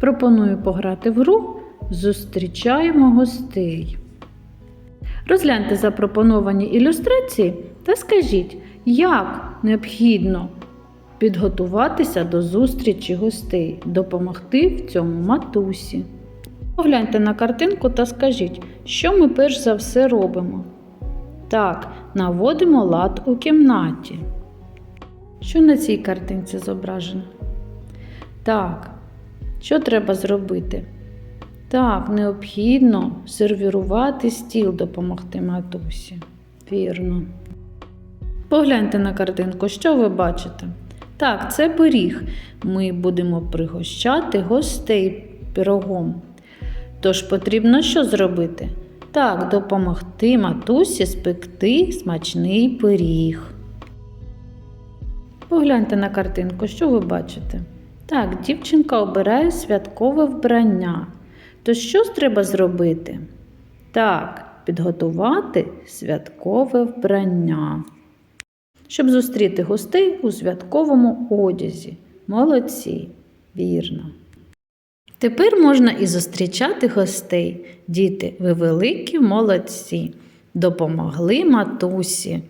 Пропоную пограти в гру Зустрічаємо гостей. Розгляньте запропоновані ілюстрації та скажіть, як необхідно підготуватися до зустрічі гостей, допомогти в цьому матусі. Погляньте на картинку та скажіть, що ми перш за все робимо. Так, наводимо лад у кімнаті. Що на цій картинці зображено? Так, що треба зробити? Так, необхідно сервірувати стіл, допомогти матусі. Вірно. Погляньте на картинку, що ви бачите? Так, це пиріг. Ми будемо пригощати гостей пирогом. Тож потрібно що зробити? Так, допомогти матусі спекти смачний пиріг. Погляньте на картинку, що ви бачите? Так, дівчинка обирає святкове вбрання. То що ж треба зробити? Так, підготувати святкове вбрання. Щоб зустріти гостей у святковому одязі. Молодці, вірно. Тепер можна і зустрічати гостей. Діти, ви великі молодці. Допомогли матусі